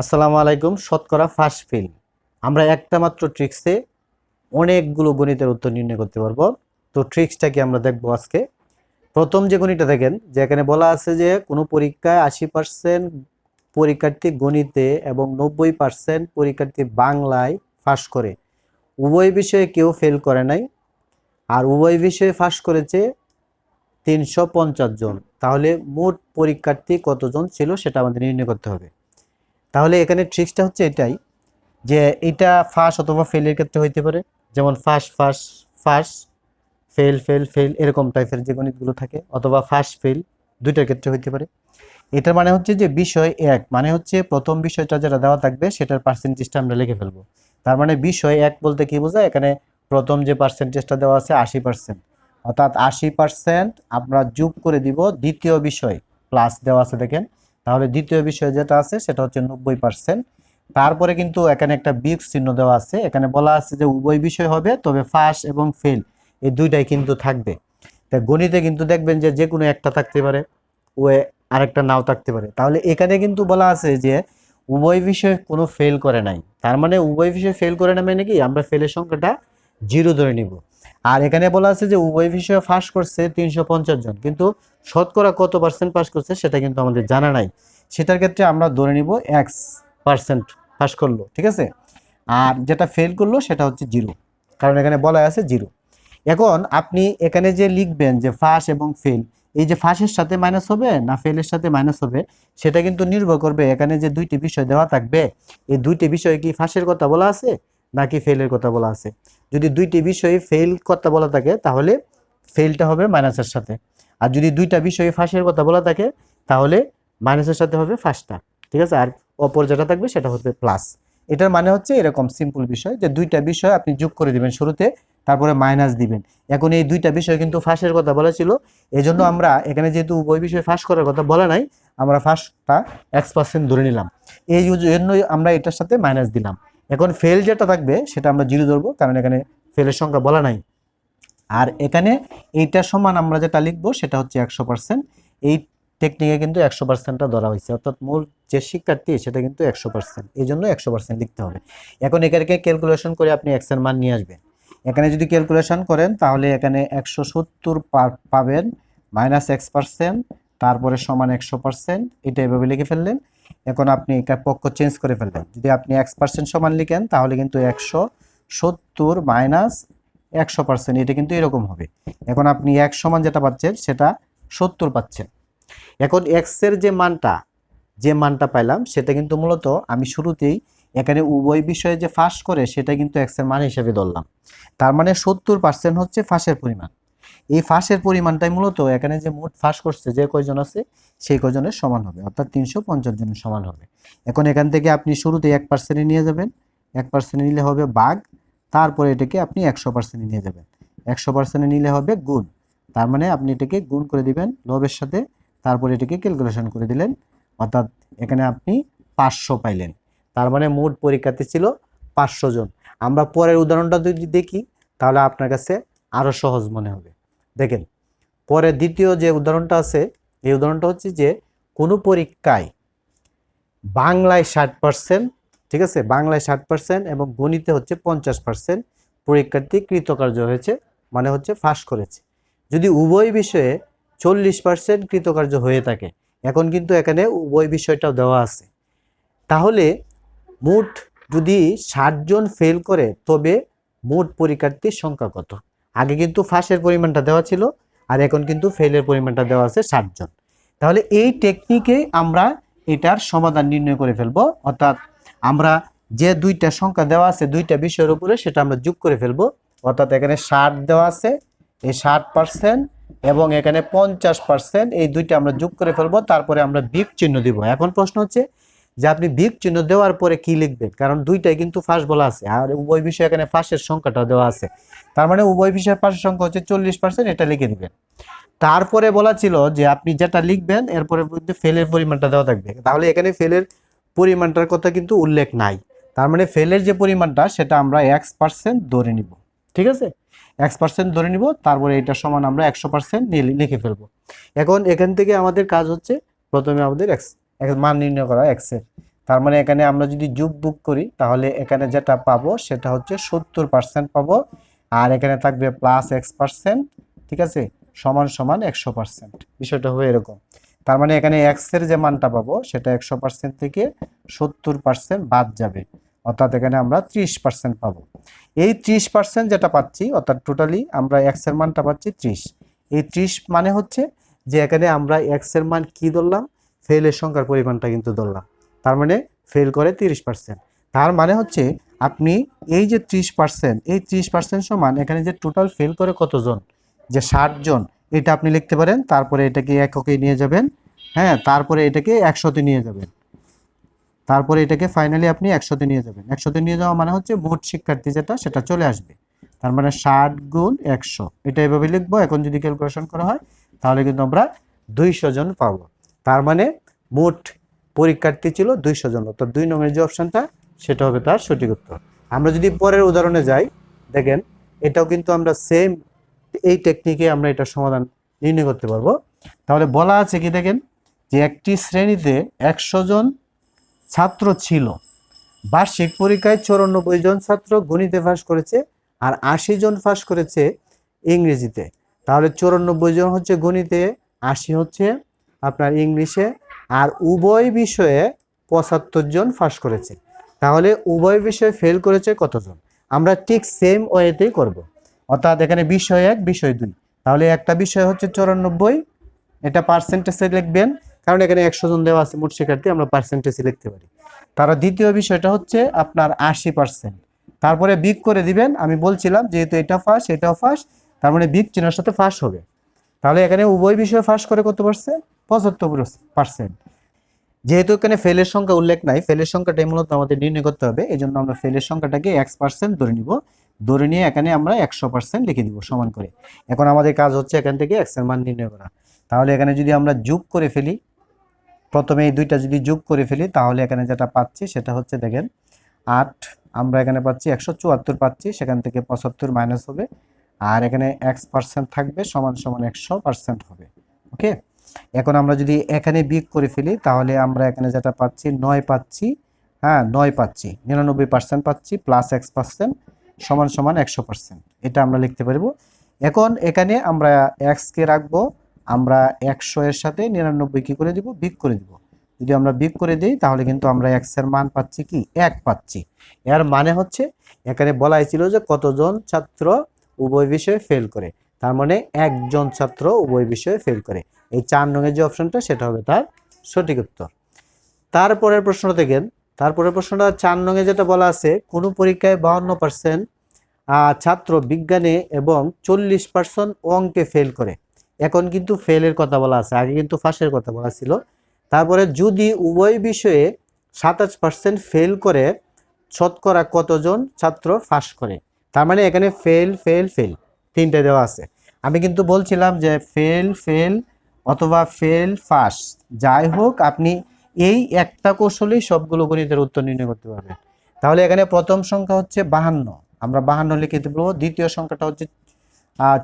আসসালামু আলাইকুম, শতকরা ফার্স্ট ফিল। আমরা একটা মাত্র ট্রিক্সে অনেকগুলো গণিতের উত্তর নির্ণয় করতে পারব। তো ট্রিক্সটা কি আমরা দেখব আজকে। প্রথম যে গণিতটা দেখেন, যে এখানে বলা আছে যে কোনো পরীক্ষায় আশি পার্সেন্ট পরীক্ষার্থী গণিতে এবং নব্বই পার্সেন্ট পরীক্ষার্থী বাংলায় পাস করে। উভয় বিষয়ে কেউ ফেল করে নাই। আর উভয় বিষয়ে পাস করেছে তিনশো পঞ্চাশ জন। তাহলে মোট পরীক্ষার্থী কতজন ছিল সেটা আমাদের নির্ণয় করতে হবে। তাহলে এখানে ট্রিক্সটা হচ্ছে এটাই, যে এটা ফার্স্ট অথবা ফেলের ক্ষেত্রে হইতে পারে। যেমন first first first fail fail fail এরকম টাইপের যে গণিতগুলো থাকে, অথবা ফার্স্ট ফেল দুইটার ক্ষেত্রে হইতে পারে। এটার মানে হচ্ছে যে বিষয় এক মানে হচ্ছে প্রথম বিষয়টা যেটা দেওয়া থাকবে, সেটার পার্সেন্টেজটা আমরা লিখে ফেলব। তার মানে বিষয় এক বলতে কি বোঝায়? এখানে প্রথম যে পার্সেন্টেজটা দেওয়া আছে আশি পার্সেন্ট অর্থাৎ আশি পার্সেন্ট আমরা যোগ করে দিব দ্বিতীয় বিষয় প্লাস দেওয়া আছে দেখেন তাহলে দ্বিতীয় বিষয় যেটা আছে, সেটা হচ্ছে নব্বই পার্সেন্ট তারপরে কিন্তু এখানে একটা বিয়োগ চিহ্ন দেওয়া আছে। এখানে বলা আছে যে উভয় বিষয় হবে, তবে ফার্স্ট এবং ফেল, এই দুইটাই কিন্তু থাকবে। তা গণিতে কিন্তু দেখবেন যে যে কোনো একটা থাকতে পারে, ও আরেকটা নাও থাকতে পারে। তাহলে এখানে কিন্তু বলা আছে যে উভয় বিষয়ে কোনো ফেল করে নাই। তার মানে উভয় বিষয়ে ফেল করে না মানে কি? আমরা ফেলের সংখ্যাটা জিরো ধরে নিব। আর এখানে বলা আছে যে উভয় বিষয়ে ফাঁস করছে তিনশো পঞ্চাশ জন। কিন্তু শতকরা কত পার্সেন্ট পাস করছে সেটা কিন্তু আমাদের জানা নাই। সেটার ক্ষেত্রে আমরা ধরে নিব এক্স পার্সেন্ট পাস করল, ঠিক আছে? আর যেটা ফেল করল সেটা হচ্ছে জিরো। কারণ এখানে বলা আছে জিরো। এখন আপনি এখানে যে লিখবেন যে ফাঁস এবং ফেল এই যে ফাঁসের সাথে মাইনাস হবে না ফেলের সাথে মাইনাস হবে, সেটা কিন্তু নির্ভর করবে এখানে যে দুইটি বিষয় দেওয়া থাকবে। এই দুইটি বিষয়ে কি ফাঁসের কথা বলা আছে? নাকি ফেলের কথা বলা আছে। যদি দুইটি বিষয়ে ফেল কথা বলা থাকে, তাহলে ফেলটা হবে মাইনাসের সাথে। আর যদি দুইটা বিষয়ে ফাঁসের কথা বলা থাকে, তাহলে মাইনাসের সাথে হবে ফার্স্টটা ঠিক আছে? আর অপর যেটা থাকবে, সেটা হবে প্লাস এটার মানে হচ্ছে এরকম সিম্পল বিষয় যে দুইটা বিষয় আপনি যোগ করে দিবেন শুরুতে, তারপরে মাইনাস দিবেন। এখন এই দুইটা বিষয় কিন্তু ফাঁসের কথা বলা ছিল। এই জন্য আমরা এখানে যেহেতু উভয় বিষয়ে ফাঁস করার কথা বলা নাই, আমরা ফার্স্টটা এক্স পার্সেন্ট ধরে নিলাম। এই জন্যই আমরা এটার সাথে মাইনাস দিলাম। এখন ফেল যেটা থাকবে, সেটা আমরা জিরো ধরবো, কারণ এখানে ফেলের সংখ্যা বলা নাই। আর এখানে এইটার সমান আমরা যেটা লিখব, সেটা হচ্ছে একশো পার্সেন্ট এই টেকনিকে কিন্তু একশো পার্সেন্টটা ধরা হয়েছে। অর্থাৎ মূল যে শিক্ষার্থী, সেটা কিন্তু একশো পার্সেন্ট এই জন্য একশো পার্সেন্ট লিখতে হবে। এখন এখানে ক্যালকুলেশন করে আপনি এক্সের মান নিয়ে আসবেন। এখানে যদি ক্যালকুলেশন করেন, তাহলে এখানে একশো সত্তর পাবেন মাইনাস এক্স পার্সেন্ট তারপরে সমান একশো পার্সেন্ট এটা এভাবে লিখে ফেললেন। এখন আপনি পক্ষ চেঞ্জ করে ফেললেন যদি আপনি এক্স পার্সেন্ট সমান লিখেন, তাহলে কিন্তু একশো সত্তর মাইনাস একশো পার্সেন্ট এটা কিন্তু এরকম হবে। এখন আপনি এক সমান যেটা পাচ্ছেন, সেটা সত্তর পাচ্ছেন। এখন এক্সের যে মানটা যে মানটা পাইলাম, সেটা কিন্তু মূলত আমি শুরুতেই এখানে উভয় বিষয়ে যে ফাঁস করে, সেটা কিন্তু এক্সের মান হিসেবে ধরলাম। তার মানে সত্তর পার্সেন্ট হচ্ছে ফাঁসের পরিমাণ। এই ফাঁসের পরিমাণটাই মূলত এখানে যে মোট ফাঁস করছে যে কয়জন আছে, সেই কয়জনের সমান হবে, অর্থাৎ তিনশো পঞ্চাশ জনের সমান হবে। এখন এখান থেকে আপনি শুরুতে এক পার্সেন্টে নিয়ে যাবেন, এক পার্সেন্টে নিলে হবে বাঘ, তারপরে এটাকে আপনি একশো পার্সেন্টে নিয়ে যাবেন। একশো পার্সেন্টে নিলে হবে গুণ, তার মানে আপনি এটাকে গুণ করে দিবেন লবের সাথে, তারপরে এটাকে ক্যালকুলেশন করে দিলেন, অর্থাৎ এখানে আপনি পাঁচশো পাইলেন। তার মানে মোট পরীক্ষাতে ছিল পাঁচশো জন। আমরা পরের উদাহরণটা যদি দেখি, তাহলে আপনার কাছে আরও সহজ মনে হবে। দেখেন, পরে দ্বিতীয় যে উদাহরণটা আছে, এই উদাহরণটা হচ্ছে যে কোনো পরীক্ষায় বাংলায় ষাট পার্সেন্ট ঠিক আছে? বাংলায় ষাট পার্সেন্ট এবং গণিতে হচ্ছে পঞ্চাশ পার্সেন্ট পরীক্ষার্থী কৃতকার্য হয়েছে মানে হচ্ছে ফাঁস করেছে। যদি উভয় বিষয়ে চল্লিশ পার্সেন্ট কৃতকার্য হয়ে থাকে, এখন কিন্তু এখানে উভয় বিষয়টাও দেওয়া আছে। তাহলে মোট যদি ষাটজন ফেল করে, তবে মোট পরীক্ষার্থীর সংখ্যা কত? আগে কিন্তু ফাঁসের পরিমাণটা দেওয়া ছিল, আর এখন কিন্তু ফেলের পরিমাণটা দেওয়া আছে ষাটজন তাহলে এই টেকনিকে আমরা এটার সমাধান নির্ণয় করে ফেলব। অর্থাৎ আমরা যে দুইটা সংখ্যা দেওয়া আছে, দুইটা বিষয়ের উপরে সেটা আমরা যোগ করে ফেলব। অর্থাৎ এখানে ষাট দেওয়া আছে, এই ষাট পার্সেন্ট এবং এখানে পঞ্চাশ পার্সেন্ট এই দুইটা আমরা যোগ করে ফেলব। তারপরে আমরা বিগ চিহ্ন দিব। এখন প্রশ্ন হচ্ছে যে আপনি বিগ চিহ্ন দেওয়ার পরে কি লিখবেন? কারণ দুইটাই কিন্তু ফাঁস বলা আছে। আর উভয় বিষয়ে এখানে ফাঁসের সংখ্যাটা দেওয়া আছে। তার মানে উভয় বিষয়ের ফাঁসের সংখ্যা হচ্ছে চল্লিশ পার্সেন্ট এটা লিখে দিবেন। তারপরে বলা ছিল যে আপনি যেটা লিখবেন, এরপরে কিন্তু ফেলের পরিমাণটা দেওয়া থাকবে। তাহলে এখানে ফেলের পরিমাণটার কথা কিন্তু উল্লেখ নাই। তার মানে ফেলের যে পরিমাণটা, সেটা আমরা এক্স পার্সেন্ট ধরে নিব। ঠিক আছে? এক্স পার্সেন্ট ধরে নিব, তারপরে এটা সমান আমরা একশো পার্সেন্ট লিখে ফেলব। এখন এখান থেকে আমাদের কাজ হচ্ছে, প্রথমে আমাদের এক্স মান নির্ণয় করা এক্সের তার মানে এখানে আমরা যদি যুগ বুক করি, তাহলে এখানে যেটা পাবো সেটা হচ্ছে সত্তর পার্সেন্ট পাবো, আর এখানে থাকবে প্লাস এক্স পার্সেন্ট ঠিক আছে? সমান সমান একশো পার্সেন্ট বিষয়টা হবে এরকম। তার মানে এখানে এক্সের যে মানটা পাবো, সেটা একশো পার্সেন্ট থেকে সত্তর পার্সেন্ট বাদ যাবে। অর্থাৎ এখানে আমরা ত্রিশ পার্সেন্ট পাবো। এই ত্রিশ পার্সেন্ট যেটা পাচ্ছি, অর্থাৎ টোটালি আমরা এক্সের মানটা পাচ্ছি ত্রিশ। এই ত্রিশ মানে হচ্ছে যে এখানে আমরা এক্সের মান কি ধরলাম? ফেলের সংখ্যার পরিমাণটা কিন্তু ধরলাম। তার মানে ফেল করে তিরিশ পার্সেন্ট তার মানে হচ্ছে আপনি এই যে ত্রিশ পার্সেন্ট এই ত্রিশ পার্সেন্ট সমান এখানে যে টোটাল ফেল করে কতজন? যে ষাট জন এটা আপনি লিখতে পারেন, তারপরে এটাকে এককে নিয়ে যাবেন হ্যাঁ তারপরে এটাকে একশোতে নিয়ে যাবেন। তারপরে এটাকে ফাইনালি আপনি একশোতে নিয়ে যাবেন। একশোতে নিয়ে যাওয়া মানে হচ্ছে মোট শিক্ষার্থী যেটা, সেটা চলে আসবে। তার মানে ষাট গুণ একশো। এটা এভাবে লিখব, এখন যদি ক্যালকুলেশন করা হয়, তাহলে কিন্তু আমরা দুইশো জন পাবো। তার মানে মোট পরীক্ষার্থী ছিল দুইশো জন। অর্থাৎ দুই নম্বরের যে অপশনটা সেটা হবে তার সঠিক উত্তর। আমরা যদি পরের উদাহরণে যাই, দেখেন, এটাও কিন্তু আমরা সেম এই টেকনিকে আমরা এটা সমাধান নির্ণয় করতে পারব। তাহলে বলা আছে কি, দেখেন, যে একটি শ্রেণীতে একশো জন ছাত্র ছিল। বার্ষিক পরীক্ষায় চৌরানব্বই জন ছাত্র গণিতে ফাঁস করেছে আর আশি জন পাস করেছে ইংরেজিতে। তাহলে চৌরানব্বই জন হচ্ছে গণিতে, আশি হচ্ছে আপনার ইংলিশে আর উভয় বিষয়ে পঁচাত্তর জন পাস করেছে। তাহলে উভয় বিষয়ে ফেল করেছে কতজন? আমরা ঠিক সেম ওয়েতেই করব। অর্থাৎ এখানে বিষয় এক, বিষয় দুই। তাহলে একটা বিষয় হচ্ছে চৌরানব্বই, এটা পার্সেন্টেজে লিখবেন। কারণ এখানে একশো জন দেওয়া আছে, মোট শিক্ষার্থী, আমরা পার্সেন্টেজে লিখতে পারি। তারা দ্বিতীয় বিষয়টা হচ্ছে আপনার আশি পার্সেন্ট তারপরে বিগ করে দিবেন, আমি বলছিলাম যেহেতু এটা ফার্স্ট এটাও ফার্স্ট তার মানে বিগ চিহ্নের সাথে ফার্স্ট হবে। তাহলে এখানে উভয় বিষয়ে ফাঁস করে কত পার্সেন্ট পঁচাত্তর পার্সেন্ট যেহেতু এখানে ফেলের সংখ্যা উল্লেখ নাই, ফেলের সংখ্যাটাই মূলত আমাদের নির্ণয় করতে হবে এই জন্য আমরা ফেলের সংখ্যাটাকে এক্স পার্সেন্ট ধরে নিব। ধরে নিয়ে এখানে আমরা একশো পার্সেন্ট লিখে দিব সমান করে। এখন আমাদের কাজ হচ্ছে এখান থেকে এক্সের মান নির্ণয় করা। তাহলে এখানে যদি আমরা যোগ করে ফেলি, প্রথমে এই দুইটা যদি যোগ করে ফেলি, তাহলে এখানে যেটা পাচ্ছি সেটা হচ্ছে দেখেন, আট, আমরা এখানে পাচ্ছি একশো চুয়াত্তর পাচ্ছি, সেখান থেকে পঁচাত্তর মাইনাস হবে। আর এখানে এক্স পার্সেন্ট থাকবে সমান সমান একশো পার্সেন্ট হবে। ওকে এখন আমরা যদি এখানে বিয়োগ করে ফেলি, তাহলে আমরা এখানে যেটা পাচ্ছি, নয় পাচ্ছি হ্যাঁ নয় পাচ্ছি, নিরানব্বই পার্সেন্ট পাচ্ছি প্লাস এক্স পার্সেন্ট সমান সমান একশো পার্সেন্ট এটা আমরা লিখতে পারব। এখন এখানে আমরা এক্সকে রাখব, আমরা একশো এর সাথে নিরানব্বই কি করে দিব? বিগ করে দিব। যদি আমরা বিগ করে দিই, তাহলে কিন্তু আমরা এক্সের মান পাচ্ছি কি? এক পাচ্ছি। এর মানে হচ্ছে, এখানে বলা হয়েছিল যে কতজন ছাত্র উভয় বিষয়ে ফেল করে, তার মানে একজন ছাত্র উভয় বিষয়ে ফেল করে। এই চার নঙের যে অপশনটা সেটা হবে তার সঠিক উত্তর। তারপরের প্রশ্ন দেখেন। তারপরের প্রশ্নটা, চার নঙে যেটা বলা আছে, কোনো পরীক্ষায় বাহান্ন পার্সেন্ট ছাত্র বিজ্ঞানে এবং চল্লিশ পার্সেন্ট অঙ্কে ফেল করে। এখন কিন্তু ফেলের কথা বলা আছে, আগে কিন্তু ফাঁসের কথা বলা ছিল। তারপরে যদি উভয় বিষয়ে সাতাশ পার্সেন্ট ফেল করে, শতকরা কতজন ছাত্র ফাঁস করে? তার মানে এখানে ফেল ফেল ফেল তিনটে দেওয়া আছে। আমি কিন্তু বলছিলাম যে ফেল ফেল অথবা ফেল ফাঁস যাই হোক, আপনি এই একটা কৌশলেই সবগুলো গণিতের উত্তর নির্ণয় করতে পারবেন। তাহলে এখানে প্রথম সংখ্যা হচ্ছে বাহান্ন। আমরা বাহান্ন লিখে দেবো। দ্বিতীয় সংখ্যাটা হচ্ছে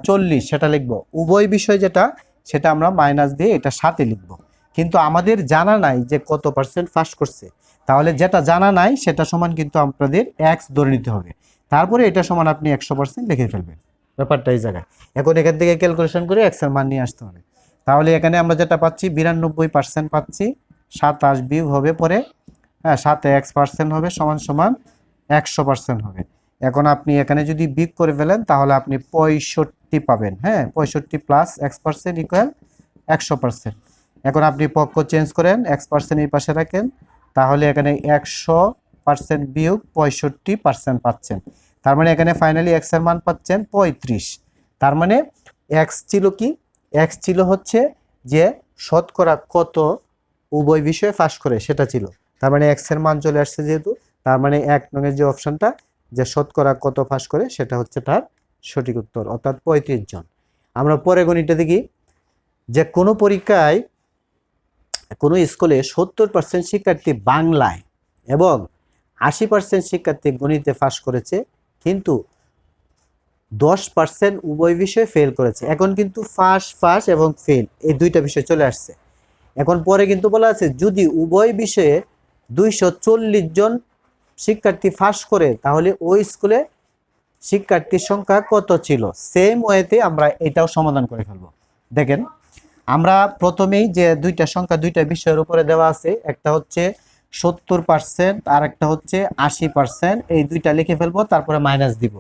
চল্লিশ, সেটা লিখব। উভয় বিষয় যেটা, সেটা আমরা মাইনাস দিয়ে এটা সাথে লিখব। কিন্তু আমাদের জানা নাই যে কত পার্সেন্ট ফার্স্ট করছে। তাহলে যেটা জানা নাই, সেটা সমান কিন্তু আপনাদের এক্স ধরে নিতে হবে। তারপরে এটা সমান আপনি একশো পার্সেন্ট লিখে ফেলবেন। ব্যাপারটা এই জায়গায়। এখন এখান থেকে ক্যালকুলেশন করে এক্সের মান নিয়ে আসতে হবে। তাহলে এখানে আমরা যেটা পাচ্ছি, বিরানব্বই পার্সেন্ট পাচ্ছি, সাতাশ বিয়োগ হবে পরে হ্যাঁ সাতে এক্স পার্সেন্ট হবে সমান সমান একশো পার্সেন্ট হবে। এখন আপনি এখানে যদি বিগ করে ফেলেন, তাহলে আপনি পঁয়ষট্টি পাবেন হ্যাঁ পঁয়ষট্টি প্লাস এক্স পার্সেন্ট ইকুয়াল একশো পার্সেন্ট এখন আপনি পক্ষ চেঞ্জ করেন এক্স পার্সেন্ট এই পাশে রাখেন, তাহলে এখানে একশো পার্সেন্ট বিয়োগ পঁয়ষট্টি পার্সেন্ট পাচ্ছেন। তার মানে এখানে ফাইনালি এক্সের মান পাচ্ছেন পঁয়ত্রিশ। তার মানে এক্স ছিল কি? এক্স ছিল হচ্ছে যে শতকরা কত উভয় বিষয়ে ফাঁস করে, সেটা ছিল। তার মানে এক্সের মান চলে আসছে যেহেতু, তার মানে এক নঙের যে অপশনটা, যে শতকরা কত ফাঁস করে, সেটা হচ্ছে তার সঠিক উত্তর, অর্থাৎ পঁয়ত্রিশ জন। আমরা পরে গণিতটা দেখি। যে কোনো পরীক্ষায়, কোনো স্কুলে সত্তর পার্সেন্ট শিক্ষার্থী বাংলায় এবং আশি পার্সেন্ট শিক্ষার্থী গণিতে ফাঁস করেছে, কিন্তু দশ পার্সেন্ট উভয় বিষয়ে ফেল করেছে। এখন কিন্তু ফাঁস ফাঁস এবং ফেল এই দুইটা বিষয় চলে আসছে। এখন পরে কিন্তু বলা আছে, যদি উভয় বিষয়ে দুইশো চল্লিশ জন শিক্ষার্থী ফাঁস করে, তাহলে ওই স্কুলে শিক্ষার্থীর সংখ্যা কত ছিল? সেম ওয়েতে আমরা এটাও সমাধান করে ফেলব। দেখেন, আমরা প্রথমেই যে দুইটা সংখ্যা, দুইটা বিষয়ের উপরে দেওয়া আছে, একটা হচ্ছে সত্তর পার্সেন্ট আর একটা হচ্ছে আশি পার্সেন্ট এই দুইটা লিখে ফেলব, তারপরে মাইনাস দিব।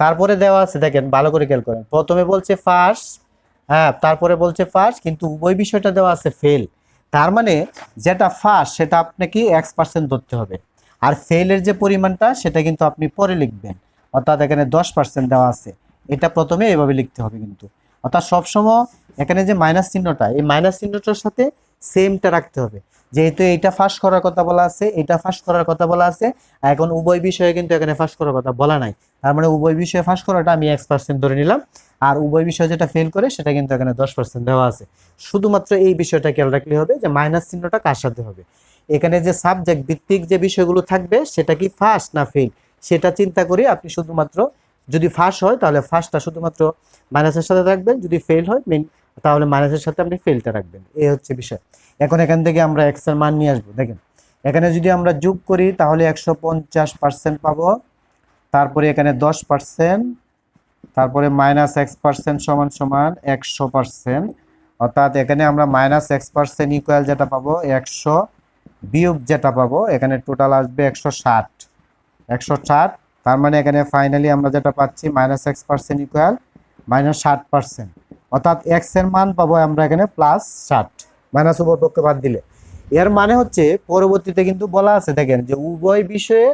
তারপরে দেওয়া আছে, দেখেন, ভালো করে খেয়াল করেন। প্রথমে বলছে ফার্স্ট হ্যাঁ তারপরে বলছে ফার্স্ট কিন্তু ওই বিষয়টা দেওয়া আছে ফেল তার মানে যেটা ফার্স্ট সেটা আপনাকে এক্স পার্সেন্ট ধরতে হবে। আর ফেলের যে পরিমাণটা, সেটা কিন্তু আপনি পরে লিখবেন। অর্থাৎ এখানে দশ পার্সেন্ট দেওয়া আছে। এটা প্রথমে এভাবে লিখতে হবে কিন্তু। অর্থাৎ সবসময় এখানে যে মাইনাস চিহ্নটা, এই মাইনাস চিহ্নটার সাথে সেমটা রাখতে হবে। যেহেতু এইটা ফাঁস করার কথা বলা আছে, এটা ফাঁস করার কথা বলা আছে, এখন উভয় বিষয়ে কিন্তু এখানে ফাঁস করার কথা বলা নাই। তার মানে উভয় বিষয়ে ফাঁস করাটা আমি এক্স পার্সেন্ট ধরে নিলাম, আর উভয় বিষয় যেটা ফেল করে সেটা কিন্তু এখানে দশ পার্সেন্ট দেওয়া আছে। শুধুমাত্র এই বিষয়টা খেয়াল রাখলে হবে যে মাইনাস চিহ্নটা কার সাথে হবে? এখানে যে সাবজেক্ট ভিত্তিক যে বিষয়গুলো থাকবে, সেটা কি ফার্স্ট না ফেল সেটা চিন্তা করে আপনি শুধুমাত্র যদি ফার্স্ট হয়, তাহলে ফার্স্টটা শুধুমাত্র মাইনাসের সাথে রাখবেন যদি ফেল হয় মেন তাহলে মাইনাসের সাথে আপনি ফেলটা রাখবেন। এই হচ্ছে বিষয়। এখন এখান থেকে আমরা এক্সের মান নিয়ে আসব। দেখেন, এখানে যদি আমরা যোগ করি, তাহলে একশো পঞ্চাশ পার্সেন্ট পাবো। তারপরে এখানে দশ পার্সেন্ট তারপরে মাইনাস এক্স পার্সেন্ট সমান সমান একশো পার্সেন্ট অর্থাৎ এখানে আমরা মাইনাস এক্স পার্সেন্ট ইকুয়াল যেটা পাবো, একশো বিয়োগ যেটা পাবো, এখানে টোটাল আসবে একশো ষাট। একশো ষাট, তার মানে এখানে ফাইনালি আমরা যেটা পাচ্ছি minus X percent equal minus ষাট পার্সেন্ট অর্থাৎ এক্সের মান পাবো আমরা এখানে প্লাস ষাট মাইনাস উভয় পক্ষে বাদ দিলে। এর মানে হচ্ছে পরবর্তীতে কিন্তু বলা আছে, দেখেন যে উভয় বিষয়ে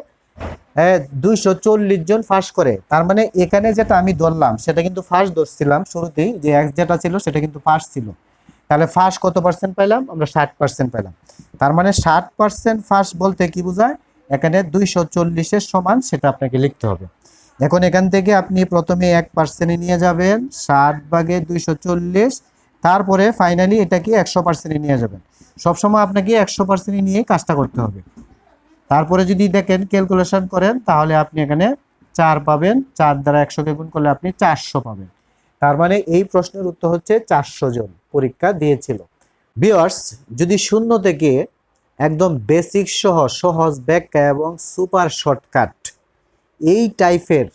দুইশো চল্লিশ জন ফাঁস করে। তার মানে এখানে যেটা আমি ধরলাম, সেটা কিন্তু ফার্স্ট ধরছিলাম শুরুতেই, যে এক্স যেটা ছিল সেটা কিন্তু ফার্স্ট ছিল। তাহলে ফার্স্ট কত পার্সেন্ট পাইলাম? আমরা ষাট পার্সেন্ট পাইলাম। তার মানে ষাট পার্সেন্ট ফার্স্ট বলতে কি বোঝায়? এখানে দুইশো চল্লিশের সমান সেটা আপনাকে লিখতে হবে। এখন এখান থেকে আপনি প্রথমে এক পার্সেন্টে নিয়ে যাবেন, ষাট ভাগে দুইশো চল্লিশ, তারপরে ফাইনালি এটাকে একশো পার্সেন্টে নিয়ে যাবেন। সবসময় আপনাকে একশো পার্সেন্টে নিয়ে কাজটা করতে হবে। তারপরে যদি দেখেন ক্যালকুলেশন করেন, তাহলে আপনি এখানে চার পাবেন, চার দ্বারা একশোকে গুণ করলে আপনি চারশো পাবেন। তার মানে এই প্রশ্নের উত্তর হচ্ছে চারশো জন পরীক্ষা দিয়েছিল। বিয়ার্স যদি শূন্য থেকে একদম বেসিক সহ সহজ ব্যাখ্যা এবং সুপার শর্টকাট এই টাইপের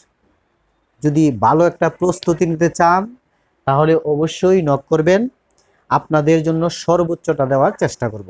যদি ভালো একটা প্রস্তুতি নিতে চান, তাহলে অবশ্যই নক করবেন। আপনাদের জন্য সর্বোচ্চটা দেওয়ার চেষ্টা করব।